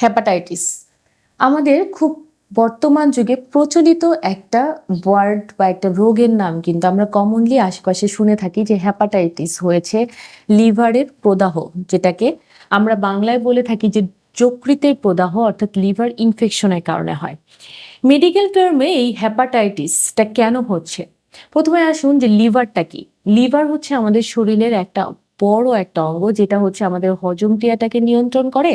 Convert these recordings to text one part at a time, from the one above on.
Hepatitis আমাদের খুব বর্তমান যুগে প্রচলিত একটা ওয়ার্ড বা একটা রোগের নাম কিন্তু আমরা কমনলি আশেপাশে শুনে থাকি যে হ্যাপাটাইটিস হয়েছে লিভারের প্রদাহ, যেটাকে আমরা বাংলায় বলে থাকি যে যকৃতের প্রদাহ, অর্থাৎ লিভার ইনফেকশনের কারণে হয়। মেডিকেল টার্মে এই হ্যাপাটাইটিসটা কেন হচ্ছে? প্রথমে আসুন যে লিভারটা কি? লিভার হচ্ছে আমাদের শরীরের একটা বড় একটা অঙ্গ, যেটা হচ্ছে আমাদের হজম ক্রিয়াটাকে নিয়ন্ত্রণ করে।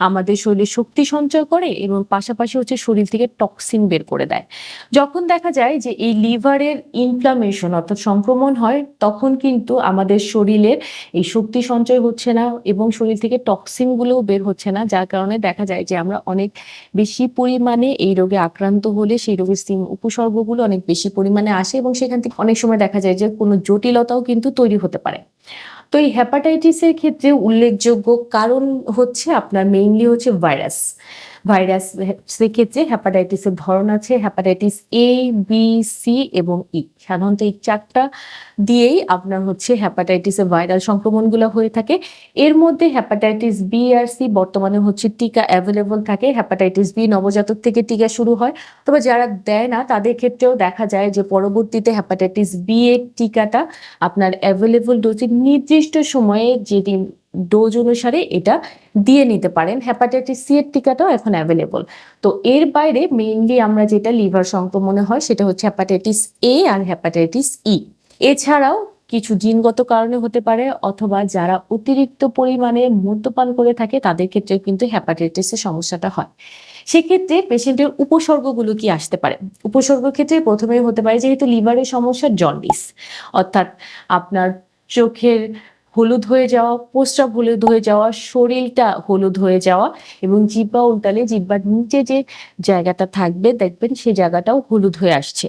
আমাদের শরীরে শক্তি সঞ্চয় করে এবং পাশাপাশি হচ্ছে শরীর থেকে টক্সিন বের করে দেয়। যখন দেখা যায় যে এই লিভারের ইনফ্লামেশন অর্থাৎ সংক্রমণ হয়, তখন কিন্তু আমাদের শরীরের এই শক্তি সঞ্চয় হচ্ছে না এবং শরীর থেকে টক্সিনগুলোও বের হচ্ছে না, যার কারণে দেখা যায় যে আমরা অনেক বেশি পরিমাণে এই রোগে আক্রান্ত হলে সেই রোগের সিম উপসর্গগুলো অনেক বেশি পরিমাণে আসে এবং সেখান থেকে অনেক সময় দেখা যায় যে কোনো জটিলতাও কিন্তু তৈরি হতে পারে। তো এই হ্যাপাটাইটিসের ক্ষেত্রে উল্লেখযোগ্য কারণ হচ্ছে আপনার মেইনলি হচ্ছে ভাইরাস ভাইরাস সেক্ষেত্রে হ্যাপাটাইটিসের ধরন আছে হ্যাপাটাইটিস এ বি সি এবং ই সাধারণত এই চারটা দিয়েই আপনার হচ্ছে হ্যাপাটাইটিসের ভাইরাল সংক্রমণগুলো হয়ে থাকে। এর মধ্যে হ্যাপাটাইটিস বি আর সি বর্তমানে হচ্ছে টিকা অ্যাভেলেবল থাকে। হ্যাপাটাইটিস বি নবজাতক থেকে টিকা শুরু হয়। তবে যারা দেয় না, তাদের ক্ষেত্রেও দেখা যায় যে পরবর্তীতে হ্যাপাটাইটিস বি এর টিকাটা আপনার অ্যাভেলেবল ডোজে নির্দিষ্ট সময়ে যেদিন ডোজ অনুসারে এটা দিয়ে নিতে পারেন। হ্যাপাটাইটিস সি এর টিকাটাও এখন অ্যাভেলেবল তো এর বাইরে মেইনলি আমরা যেটা লিভার সংক্রমণে হয় সেটা হচ্ছে হ্যাপাটাইটিস এ আর হ্যাপাটাইটিস ই এছাড়াও কিছু জিনগত কারণে হতে পারে অথবা যারা অতিরিক্ত পরিমাণে মদ্যপান করে থাকে তাদের ক্ষেত্রে কিন্তু হ্যাপাটাইটিসের সমস্যাটা হয়। সেক্ষেত্রে পেশেন্টের উপসর্গগুলো কি আসতে পারে? উপসর্গ ক্ষেত্রে প্রথমেই হতে পারে যেহেতু লিভারের সমস্যা জন্ডিস অর্থাৎ আপনার চোখের হলুদ হয়ে যাওয়া পোস্টাপ হলুদ হয়ে যাওয়া, শরীরটা হলুদ হয়ে যাওয়া এবং জিব্বা উল্টালে জিব্বার নিচে যে জায়গাটা থাকবে, দেখবেন সে জায়গাটাও হলুদ হয়ে আসছে।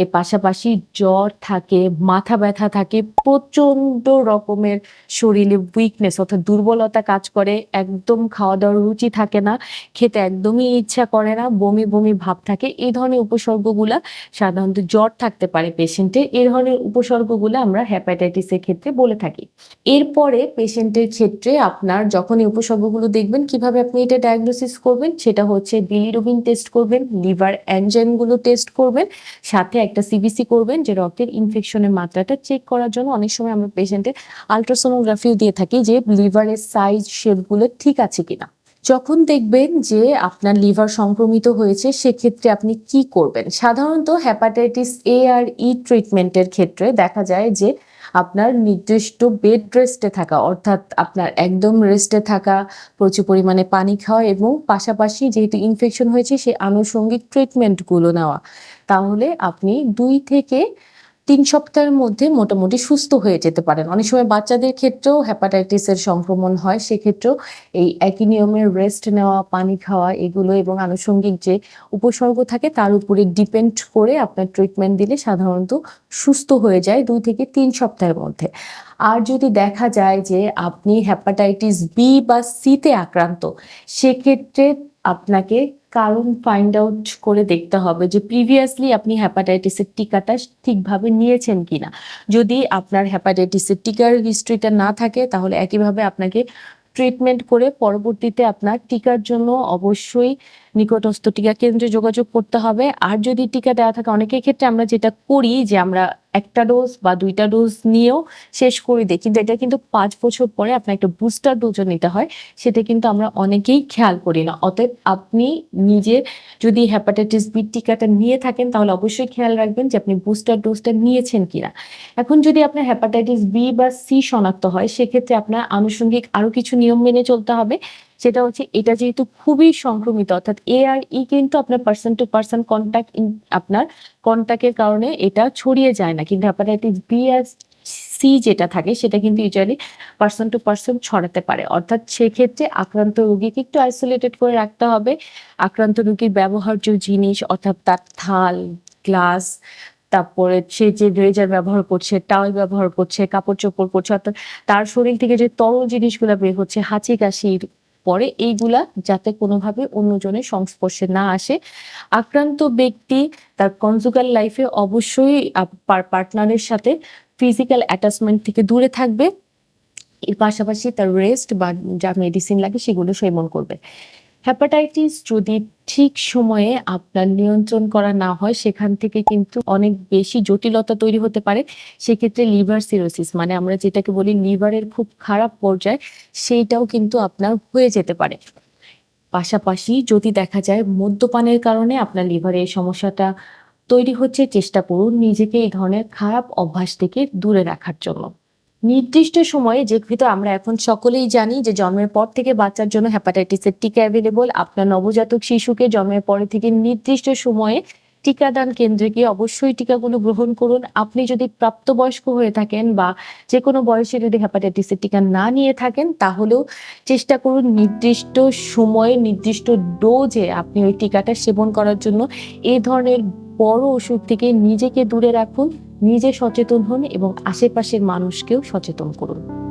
এর পাশাপাশি জ্বর থাকে, মাথা ব্যথা থাকে প্রচণ্ড রকমের শরীরে উইকনেস অর্থাৎ দুর্বলতা কাজ করে, একদম খাওয়া দাওয়ার রুচি থাকে না, খেতে একদমই ইচ্ছা করে না, বমি বমি ভাব থাকে এই ধরনের উপসর্গগুলা সাধারণত জ্বর থাকতে পারে পেশেন্টের এই ধরনের উপসর্গগুলো আমরা হ্যাপাটাইটিসের ক্ষেত্রে বলে থাকি। এরপরে পেশেন্টের ক্ষেত্রে আপনার যখন এই উপসর্গগুলো দেখবেন, কীভাবে আপনি এটা ডায়াগনোসিস করবেন, সেটা হচ্ছে বিলিরুবিন টেস্ট করবেন লিভার অ্যানজেনগুলো টেস্ট করবেন সাথে একটা সিবিসি করবেন যে রক্তের ইনফেকশনের মাত্রাটা চেক করার জন্য অনেক সময় আমরা পেশেন্টের আলট্রাসোনোগ্রাফিও দিয়ে থাকি যে লিভারের সাইজ শেপগুলো ঠিক আছে কিনা। যখন দেখবেন যে আপনার লিভার সংক্রমিত হয়েছে, সেক্ষেত্রে আপনি কি করবেন? সাধারণত হ্যাপাটাইটিস এ আর ই ট্রিটমেন্টের ক্ষেত্রে দেখা যায় যে আপনার নির্দিষ্ট বেড রেস্টে থাকা, অর্থাৎ আপনার একদম রেস্টে থাকা, প্রচুর পরিমাণে পানি খাওয়া এবং পাশাপাশি যেহেতু ইনফেকশন হয়েছে সেই আনুষঙ্গিক ট্রিটমেন্টগুলো নেওয়া। তাহলে আপনি দুই থেকে তিন সপ্তাহের মধ্যে মোটামুটি সুস্থ হয়ে যেতে পারেন। অনেক সময় বাচ্চাদের ক্ষেত্রেও হ্যাপাটাইটিসের সংক্রমণ হয়, সেক্ষেত্রেও এই একই নিয়মের রেস্ট নেওয়া, পানি খাওয়া এগুলো এবং আনুষঙ্গিক যে উপসর্গ থাকে তার উপরে ডিপেন্ড করে আপনার ট্রিটমেন্ট দিলে সাধারণত সুস্থ হয়ে যায় দুই থেকে তিন সপ্তাহের মধ্যে। আর যদি দেখা যায় যে আপনি হ্যাপাটাইটিস বি বা সিতে আক্রান্ত, সেক্ষেত্রে আপনাকে কারণ ফাইন্ড আউট করে দেখতে হবে যে প্রিভিয়াসলি আপনি হ্যাপাটাইটিসের টিকাটা ঠিকভাবে নিয়েছেন কিনা। যদি আপনার হ্যাপাটাইটিসের টিকার হিস্ট্রিটা না থাকে, তাহলে একইভাবে আপনাকে ট্রিটমেন্ট করে পরবর্তীতে আপনার টিকার জন্য অবশ্যই নিকটস্থ টিকা কেন্দ্রে যোগাযোগ করতে হবে। আর যদি টিকা দেওয়া থাকে, অনেকের ক্ষেত্রে আমরা যেটা করি যে আমরা একটা ডোজ বা দুইটা ডোজ নিয়েও শেষ করে দিই। কিন্তু এটা কিন্তু পাঁচ বছর পরে আপনার একটা বুস্টার ডোজও নিতে হয়, সেটা কিন্তু আমরা অনেকেই খেয়াল করি না। অতএব আপনি নিজে যদি হ্যাপাটাইটিস বি টিকাটা নিয়ে থাকেন, তাহলে অবশ্যই খেয়াল রাখবেন যে আপনি বুস্টার ডোজটা নিয়েছেন কিনা। এখন যদি আপনার হ্যাপাটাইটিস বি বা সি শনাক্ত হয়, সেক্ষেত্রে আপনার আনুষঙ্গিক আরও কিছু নিয়ম মেনে চলতে হবে। সেটা হচ্ছে এটা যেহেতু খুবই সংক্রমিত, অর্থাৎ এ আর ই কিন্তু আপনার পার্সন টু পার্সন কন্ট্যাক্ট আপনার কন্ট্যাক্টের কারণে এটা ছড়িয়ে যায় না। কিন্তু হ্যাপাটাইটিস বি আর সি যেটা থাকে সেটা কিন্তু ইউজুয়ালি পার্সন টু পার্সন ছড়াতে পারে। অর্থাৎ সেক্ষেত্রে আক্রান্ত রোগীকে একটু আইসোলেটেড করে রাখতে হবে। আক্রান্ত রোগীর ব্যবহার্য জিনিস, অর্থাৎ তার থাল, গ্লাস, তারপরে সে যে রেজার ব্যবহার করছে, টাওয়েল ব্যবহার করছে, কাপড় চোপড় করছে অর্থাৎ তার শরীর থেকে যে তরল জিনিসগুলো বের হচ্ছে, হাঁচি কাশির পরে এইগুলা যাতে কোনোভাবে অন্যজনের সংস্পর্শে না আসে। আক্রান্ত ব্যক্তি তার কনজুগাল লাইফে অবশ্যই পার্টনারের সাথে ফিজিক্যাল অ্যাটাচমেন্ট থেকে দূরে থাকবে। এর পাশাপাশি তার রেস্ট বা যা মেডিসিন লাগে সেগুলো সেবন করবে। হ্যাপাটাইটিস যদি ঠিক সময়ে আপনার নিয়ন্ত্রণ করা না হয়, সেখান থেকে কিন্তু অনেক বেশি জটিলতা তৈরি হতে পারে। সেক্ষেত্রে লিভার সিরোসিস মানে আমরা যেটাকে বলি লিভারের খুব খারাপ পর্যায়ে, সেইটাও কিন্তু আপনার হয়ে যেতে পারে। পাশাপাশি যদি দেখা যায় মদ্যপানের কারণে আপনার লিভারে এই সমস্যাটা তৈরি হচ্ছে, চেষ্টা করুন নিজেকে এই ধরনের খারাপ অভ্যাস থেকে দূরে রাখার জন্য। নির্দিষ্ট সময়ে যেহেতু আমরা এখন সকলেই জানি যে জন্মের পর থেকে বাচ্চার জন্য হ্যাপাটাইটিসের টিকা অ্যাভেলেবল আপনার নবজাতক শিশুকে জন্মের পরে থেকে নির্দিষ্ট সময়ে টিকাদান কেন্দ্রে গিয়ে অবশ্যই টিকাগুলো গ্রহণ করুন। আপনি যদি প্রাপ্তবয়স্ক হয়ে থাকেন বা যে কোনো বয়সে যদি হ্যাপাটাইটিসের টিকা না নিয়ে থাকেন, তাহলেও চেষ্টা করুন নির্দিষ্ট সময়ে, নির্দিষ্ট ডোজে আপনি ওই টিকাটা সেবন করার জন্য। এই ধরনের বড় অসুখ থেকে নিজেকে দূরে রাখুন নিজে সচেতন হন এবং আশেপাশের মানুষকেও সচেতন করুন।